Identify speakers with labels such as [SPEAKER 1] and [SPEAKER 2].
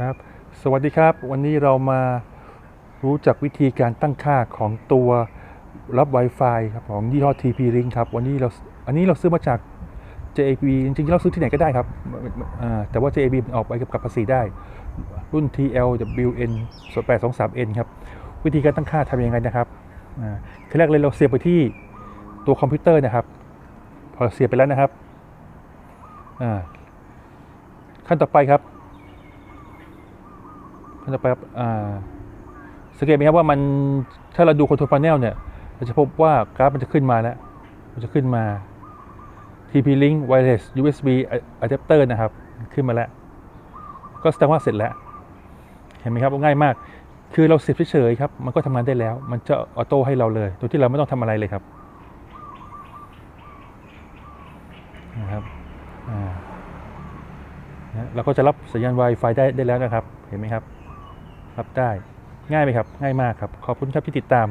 [SPEAKER 1] ครับสวัสดีครับวันนี้เรามารู้จักวิธีการตั้งค่าของตัวรับ Wi-Fi ครับของยี่ห้อ TP-Link ครับวันนี้เราอันนี้เราซื้อมาจาก JAB จริงๆเราซื้อที่ไหนก็ได้ครับแต่ว่า JAB ออกไปกับภาษีได้ รุ่น TLWN 823N ครับวิธีการตั้งค่าทำยังไงนะครับขั้นแรกเลยเราเสียบไปที่ตัวคอมพิวเตอร์นะครับพอเสียบไปแล้วนะครับขั้นต่อไปครับ ขั้นต่อไปครับสังเกตไหมครับว่ามันถ้าเราดูคอนโทรลพาเนลเนี่ยเราจะพบว่ากราฟมันจะขึ้นมาแล้ว มันจะขึ้นมา TP-Link Wireless USB Adapter นะครับ ขึ้นมาแล้ว ก็แสดงว่าเสร็จแล้ว เห็นไหมครับว่าง่ายมาก คือเราเสียบเฉยๆครับ มันก็ทำงานได้แล้ว มันจะออโต้ให้เราเลย โดยที่เราไม่ต้องทำอะไรเลยครับนะครับเราก็จะรับสัญญาณ Wi-Fi ได้ได้แล้วนะครับ เห็นไหมครับ รับได้ง่ายไหมครับ ง่ายมากครับ ขอบคุณครับที่ติดตาม